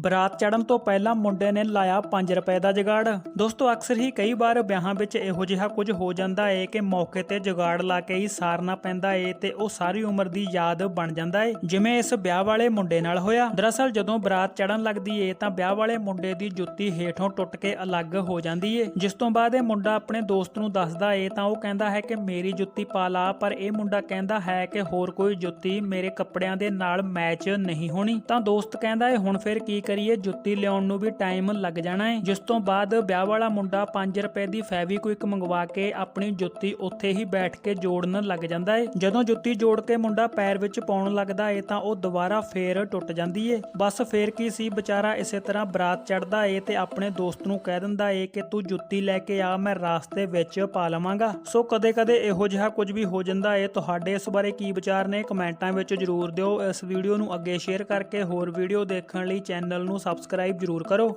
ਬਰਾਤ ਚੜਨ ਤੋਂ ਪਹਿਲਾਂ ਮੁੰਡੇ ਨੇ ਲਾਇਆ 5 ਰੁਪਏ ਦਾ ਜੁਗਾੜ। ਦੋਸਤੋ, ਅਕਸਰ ਹੀ ਕਈ ਵਾਰ ਵਿਆਹਾਂ ਵਿੱਚ ਇਹੋ ਜਿਹਾ ਕੁਝ ਹੋ ਜਾਂਦਾ ਏ ਕਿ ਮੌਕੇ ਤੇ ਜੁਗਾੜ ਲਾ ਕੇ ਹੀ ਸਾਰਨਾ ਪੈਂਦਾ ਏ ਤੇ ਉਹ ਸਾਰੀ ਉਮਰ ਦੀ ਯਾਦ ਬਣ ਜਾਂਦਾ ਏ, ਜਿਵੇਂ ਇਸ ਵਿਆਹ ਵਾਲੇ ਮੁੰਡੇ ਨਾਲ ਹੋਇਆ। ਦਰਅਸਲ, ਜਦੋਂ ਬਰਾਤ ਚੜਨ ਲੱਗਦੀ ਏ ਤਾਂ ਵਿਆਹ ਵਾਲੇ ਮੁੰਡੇ ਦੀ ਜੁੱਤੀ ਹੇਠੋਂ ਟੁੱਟ ਕੇ ਅਲੱਗ ਹੋ ਜਾਂਦੀ ਏ। ਜਿਸ ਤੋਂ ਬਾਅਦ ਇਹ ਮੁੰਡਾ ਆਪਣੇ ਦੋਸਤ ਨੂੰ ਦੱਸਦਾ ਏ ਤਾਂ ਉਹ ਕਹਿੰਦਾ ਹੈ ਕਿ ਮੇਰੀ ਜੁੱਤੀ ਪਾ ਲਾ ਪਰ ਇਹ ਮੁੰਡਾ ਕਹਿੰਦਾ ਹੈ ਕਿ ਹੋਰ ਕੋਈ ਜੁੱਤੀ ਮੇਰੇ ਕੱਪੜਿਆਂ ਦੇ ਨਾਲ ਮੈਚ ਨਹੀਂ ਹੋਣੀ। ਤਾਂ ਦੋਸਤ ਕਹਿੰਦਾ ਏ ਹੁਣ ਫਿਰ ਕੀ ਕਰੀਏ ਜੁੱਤੀ ਲਿਆਉਣ ਨੂੰ ਵੀ ਟਾਈਮ ਲੱਗ ਜਾਣਾ ਏ। ਜਿਸ ਤੋਂ ਬਾਅਦ ਵਿਆਹ ਵਾਲਾ ਮੁੰਡਾ 5 ਰੁਪਏ ਦੀ ਫੈਵੀਕੁਇਕ ਮੰਗਵਾ ਕੇ ਆਪਣੀ ਜੁੱਤੀ ਉੱਥੇ ਹੀ ਬੈਠ ਕੇ ਜੋੜਨ ਲੱਗ ਜਾਂਦਾ ਏ। ਜਦੋਂ ਜੁੱਤੀ ਜੋੜ ਕੇ ਮੁੰਡਾ ਪੈਰ ਵਿੱਚ ਪਾਉਣ ਲੱਗਦਾ ਹੈ ਤਾਂ ਉਹ ਦੁਬਾਰਾ ਫੇਰ ਟੁੱਟ ਜਾਂਦੀ ਏ। ਬਸ ਫੇਰ ਕੀ ਸੀ, ਵਿਚਾਰਾ ਇਸੇ ਤਰ੍ਹਾਂ ਬਰਾਤ ਚੜਦਾ ਏ ਤੇ ਆਪਣੇ ਦੋਸਤ ਨੂੰ ਕਹਿ ਦਿੰਦਾ ਏ ਕਿ ਤੂੰ ਜੁੱਤੀ ਲੈ ਕੇ ਆ, ਮੈਂ ਰਾਸਤੇ ਵਿੱਚ ਪਾ ਲਵਾਂਗਾ। ਸੋ ਕਦੇ-ਕਦੇ ਇਹੋ ਜਿਹਾ ਕੁਝ ਵੀ ਹੋ ਜਾਂਦਾ ਏ। ਤੁਹਾਡੇ ਇਸ ਬਾਰੇ ਕੀ ਵਿਚਾਰ ਨੇ? ਕਮੈਂਟਾਂ ਵਿੱਚ ਜਰੂਰ ਦਿਓ। ਇਸ ਵੀਡੀਓ ਨੂੰ ਅੱਗੇ ਸ਼ੇਅਰ ਕਰਕੇ ਹੋਰ ਵੀਡੀਓ ਦੇਖਣ ਲਈ ਚੈਨਲ ਚੈਨਲ ਨੂੰ ਸਬਸਕ੍ਰਾਈਬ ਜਰੂਰ ਕਰੋ।